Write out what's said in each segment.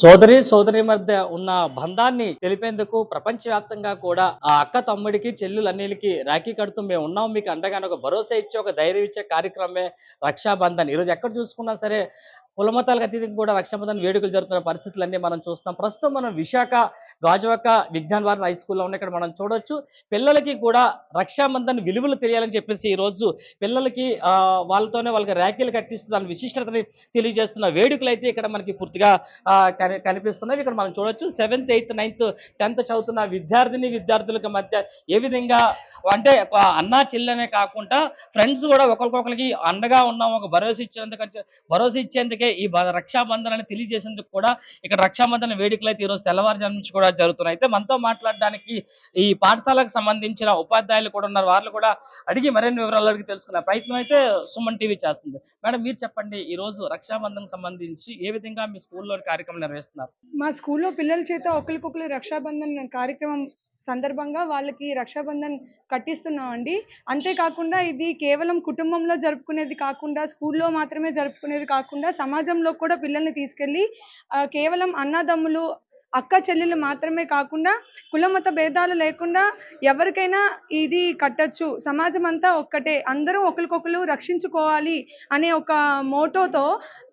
సోదరి సోదరి మధ్య ఉన్న బంధాన్ని తెలిపేందుకు ప్రపంచవ్యాప్తంగా కూడా ఆ అక్క తమ్ముడికి చెల్లులు అన్నిటికి రాఖీ కడుతూ మేము ఉన్నాం. మీకు అండగానే ఒక భరోసా ఇచ్చే ఒక ధైర్యం ఇచ్చే కార్యక్రమమే రక్షాబంధన్. ఈరోజు ఎక్కడ చూసుకున్నా సరే కులమతాలకు అతీతంగా కూడా రక్షాబంధన్ వేడుకలు జరుగుతున్న పరిస్థితులన్నీ మనం చూస్తున్నాం. ప్రస్తుతం మనం విశాఖ గాజువాక విజ్ఞాన్ వారి హై స్కూల్లో ఉన్న ఇక్కడ మనం చూడొచ్చు. పిల్లలకి కూడా రక్షాబంధన్ విలువలు తెలియాలని చెప్పేసి ఈ రోజు పిల్లలకి వాళ్ళతోనే వాళ్ళకి ర్యాకీలు కట్టిస్తూ దాని విశిష్టతని తెలియజేస్తున్న వేడుకలు అయితే ఇక్కడ మనకి పూర్తిగా కనిపిస్తున్నాయి. ఇక్కడ మనం చూడొచ్చు. సెవెంత్ ఎయిత్ నైన్త్ టెన్త్ చదువుతున్న విద్యార్థిని విద్యార్థులకి మధ్య ఏ విధంగా అంటే అన్నా చెల్లెనే కాకుండా ఫ్రెండ్స్ కూడా ఒకరికొకరికి అండగా ఉన్నాం ఒక భరోసా ఇచ్చేందుకు భరోసా ఇచ్చేందుకే ఈ రక్షాబంధనాన్ని తెలియజేసేందుకు కూడా ఇక్కడ రక్షాబంధన వేడుకలు అయితే ఈరోజు తెల్లవారుజాము నుంచి కూడా జరుగుతున్నాయి. అయితే మనతో మాట్లాడడానికి ఈ పాఠశాలకు సంబంధించిన ఉపాధ్యాయులు కూడా ఉన్నారు. వాళ్ళు కూడా అడిగి మరిన్ని వివరాలు అడిగి తెలుసుకున్న ప్రయత్నం అయితే సుమన్ టీవీ చేస్తుంది. మేడం మీరు చెప్పండి ఈ రోజు రక్షాబంధన్ సంబంధించి ఏ విధంగా మీ స్కూల్లో కార్యక్రమం నిర్వహిస్తున్నారు? మా స్కూల్లో పిల్లల చేత ఒకరికొకరు రక్షాబంధన్ కార్యక్రమం సందర్భంగా వాళ్ళకి రక్షాబంధన్ కట్టిస్తున్నామండి. అంతేకాకుండా ఇది కేవలం కుటుంబంలో జరుపుకునేది కాకుండా స్కూల్లో మాత్రమే జరుపుకునేది కాకుండా సమాజంలో కూడా పిల్లల్ని తీసుకెళ్ళి కేవలం అన్నదమ్ములు అక్క చెల్లెలు మాత్రమే కాకుండా కులమత భేదాలు లేకుండా ఎవరికైనా ఇది కట్టచ్చు. సమాజం అంతా ఒక్కటే. అందరూ ఒకరికొకరు రక్షించుకోవాలి అనే ఒక మోటోతో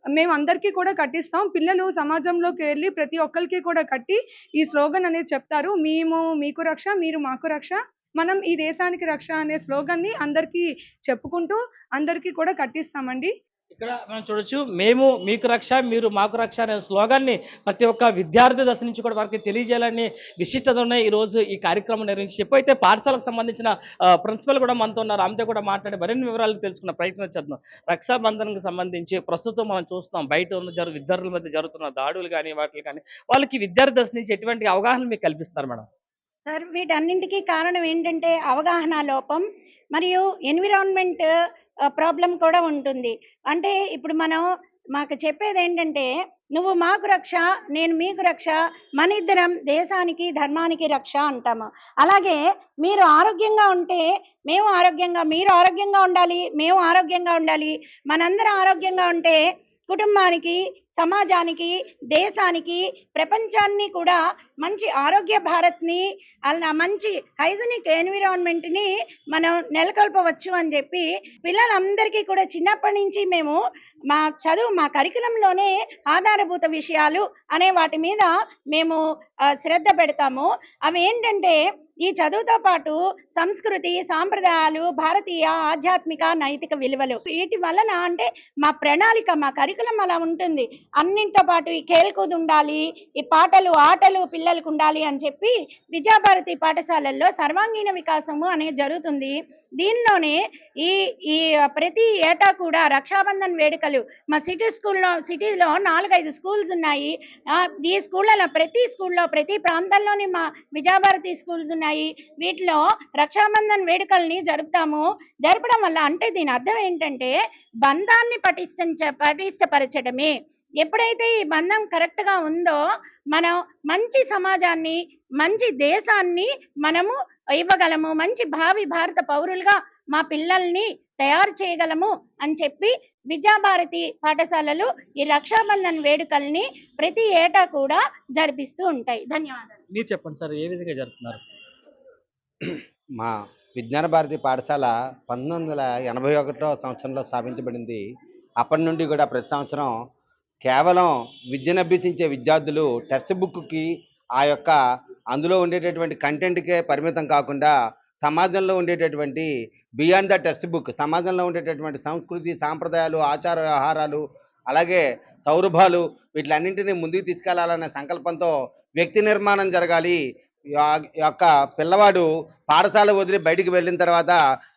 మేము అందరికీ కూడా కట్టిస్తాం. పిల్లలు సమాజంలోకి వెళ్ళి ప్రతి ఒక్కరికి కూడా కట్టి ఈ స్లోగన్ అనేది చెప్తారు. మేము మీకు రక్ష మీరు మాకు రక్ష. మనం ఈ దేశానికి రక్ష అనే స్లోగన్ని అందరికీ చెప్పుకుంటూ అందరికీ కూడా కట్టిస్తామండి. ఇక్కడ మనం చూడొచ్చు మేము మీకు రక్ష మీరు మాకు రక్ష అనే స్లోగాన్ని ప్రతి ఒక్క విద్యార్థి దశ నుంచి కూడా వారికి తెలియజేయాలని విశిష్టత ఉన్నాయి ఈ రోజు ఈ కార్యక్రమం నిర్వహించి అయితే పాఠశాలకు సంబంధించిన ప్రిన్సిపల్ కూడా మనతో ఉన్నారు. ఆమెతో కూడా మాట్లాడి మరిన్ని వివరాలు తెలుసుకున్న ప్రయత్నం చేద్దాం. రక్షాబంధన్కి సంబంధించి ప్రస్తుతం మనం చూస్తున్నాం బయట ఉన్న జరు విద్యార్థుల మధ్య జరుగుతున్న దాడులు కానీ వాటిని కానీ వాళ్ళకి విద్యార్థి దశ నుంచి ఎటువంటి అవగాహన మీకు కల్పిస్తున్నారు మేడం? సార్ వీటన్నింటికీ కారణం ఏంటంటే అవగాహన లోపం మరియు ఎన్విరాన్మెంట్ ప్రాబ్లం కూడా ఉంటుంది. అంటే ఇప్పుడు మనం మాకు చెప్పేది ఏంటంటే నువ్వు మాకు రక్ష నేను మీకు రక్ష మన ఇద్దరం దేశానికి ధర్మానికి రక్ష అంటాము. అలాగే మీరు ఆరోగ్యంగా ఉంటే మేము ఆరోగ్యంగా మీరు ఆరోగ్యంగా ఉండాలి మేము ఆరోగ్యంగా ఉండాలి మనందరం ఆరోగ్యంగా ఉంటే కుటుంబానికి సమాజానికి దేశానికి ప్రపంచాన్ని కూడా మంచి ఆరోగ్య భారత్ని అలా మంచి హైజనిక్ ఎన్విరాన్మెంట్ని మనం నెలకొల్పవచ్చు అని చెప్పి పిల్లలందరికీ కూడా చిన్నప్పటి నుంచి మేము మా చదువు మా కరికులంలోనే ఆధారభూత విషయాలు అనే వాటి మీద మేము శ్రద్ధ పెడతాము. అవి ఏంటంటే ఈ చదువుతో పాటు సంస్కృతి సాంప్రదాయాలు భారతీయ ఆధ్యాత్మిక నైతిక విలువలు. వీటి వలన అంటే మా ప్రణాళిక మా కరికులం అలా ఉంటుంది. అన్నింటితో పాటు ఈ కేల్కూదు ఉండాలి ఈ పాటలు ఆటలు పిల్లలకు ఉండాలి అని చెప్పి విద్యాభారతి పాఠశాలల్లో సర్వాంగీణ వికాసము అనేది జరుగుతుంది. దీనిలోనే ఈ ఈ ప్రతి ఏటా కూడా రక్షాబంధన్ వేడుకలు మా సిటీ స్కూల్లో సిటీలో నాలుగైదు స్కూల్స్ ఉన్నాయి. ఈ స్కూళ్ళలో ప్రతి స్కూల్లో ప్రతి ప్రాంతంలోని మా విద్యాభారతి స్కూల్స్ ఉన్నాయి. వీటిలో రక్షాబంధన్ వేడుకల్ని జరుపుతాము. జరపడం వల్ల అంటే దీని అర్థం ఏంటంటే బంధాన్ని పటిష్ట పటిష్టపరచడమే ఎప్పుడైతే ఈ బంధం కరెక్ట్గా ఉందో మనం మంచి సమాజాన్ని మంచి దేశాన్ని మనము ఇవ్వగలము మంచి భావి భారత పౌరులుగా మా పిల్లల్ని తయారు చేయగలము అని చెప్పి విద్యాభారతి పాఠశాలలు ఈ రక్షాబంధన్ వేడుకల్ని ప్రతి ఏటా కూడా జరిపిస్తూ ఉంటాయి. ధన్యవాదాలు. మీరు చెప్పండి సార్ ఏ విధంగా జరుపుతున్నారు? మా విజ్ఞాన భారతి పాఠశాల పంతొమ్మిది వందల ఎనభై ఒకటో సంవత్సరంలో స్థాపించబడింది. అప్పటి నుండి కూడా ప్రతి సంవత్సరం కేవలం విద్యను అభ్యసించే విద్యార్థులు టెక్స్ట్ బుక్కి ఆ యొక్క అందులో ఉండేటటువంటి కంటెంట్కే పరిమితం కాకుండా సమాజంలో ఉండేటటువంటి బియాండ్ ద టెక్స్ట్ బుక్ సమాజంలో ఉండేటటువంటి సంస్కృతి సాంప్రదాయాలు ఆచార వ్యవహారాలు అలాగే సౌరభాలు వీటిలన్నింటినీ ముందుకు తీసుకెళ్ళాలనే సంకల్పంతో వ్యక్తి నిర్మాణం జరగాలి. యొక్క పిల్లవాడు పాఠశాల వదిలి బయటికి వెళ్ళిన తర్వాత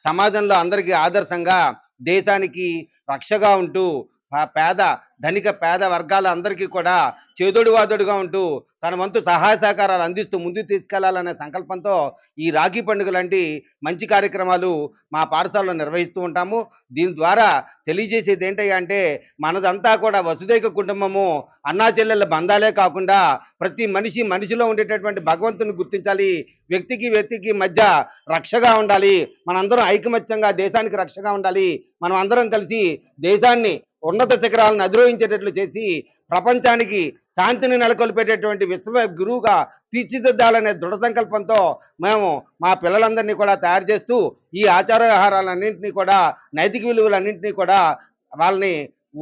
సమాజంలో అందరికీ ఆదర్శంగా దేశానికి రక్షగా ఉంటూ పేద ధనిక పేద వర్గాల అందరికీ కూడా చేదోడువాదోడుగా ఉంటూ తన వంతు సహాయ సహకారాలు అందిస్తూ ముందుకు తీసుకెళ్ళాలనే సంకల్పంతో ఈ రాఖీ పండుగ లాంటి మంచి కార్యక్రమాలు మా పాఠశాలలో నిర్వహిస్తూ ఉంటాము. దీని ద్వారా తెలియజేసేది ఏంటయ్యా అంటే మనదంతా కూడా వసుదైక కుటుంబము అన్నా చెల్లెళ్ళ బంధాలే కాకుండా ప్రతి మనిషి మనిషిలో ఉండేటటువంటి భగవంతుని గుర్తించాలి. వ్యక్తికి వ్యక్తికి మధ్య రక్షగా ఉండాలి. మనందరం ఐకమత్యంగా దేశానికి రక్షగా ఉండాలి. మనం అందరం కలిసి దేశాన్ని ఉన్నత శిఖరాలను అధిరోహించేటట్లు చేసి ప్రపంచానికి శాంతిని నెలకొల్పేటటువంటి విశ్వ గురువుగా తీర్చిదిద్దాలనే దృఢ సంకల్పంతో మేము మా పిల్లలందరినీ కూడా తయారు చేస్తూ ఈ ఆచార వ్యవహారాలన్నింటినీ కూడా నైతిక విలువలన్నింటినీ కూడా వాళ్ళని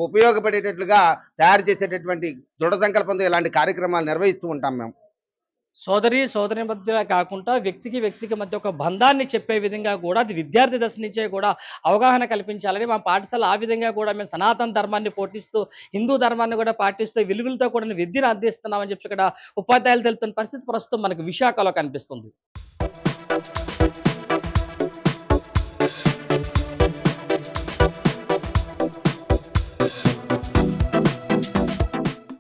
ఉపయోగపడేటట్లుగా తయారు చేసేటటువంటి దృఢ సంకల్పంతో ఇలాంటి కార్యక్రమాలు నిర్వహిస్తూ ఉంటాం మేము. సోదరి సోదరి మధ్య కాకుండా వ్యక్తికి వ్యక్తికి మధ్య ఒక బంధాన్ని చెప్పే విధంగా కూడా అది విద్యార్థి దశ నుంచే కూడా అవగాహన కల్పించాలని మా పాఠశాల ఆ విధంగా కూడా మేము సనాతన ధర్మాన్ని పోటిస్తూ హిందూ ధర్మాన్ని కూడా పాటిస్తూ విలువలతో కూడిన విద్యను అందిస్తున్నామని చెప్పి ఇక్కడ ఉపాధ్యాయులు తెలుపుతున్న పరిస్థితి ప్రస్తుతం మనకు విశాఖలో కనిపిస్తుంది.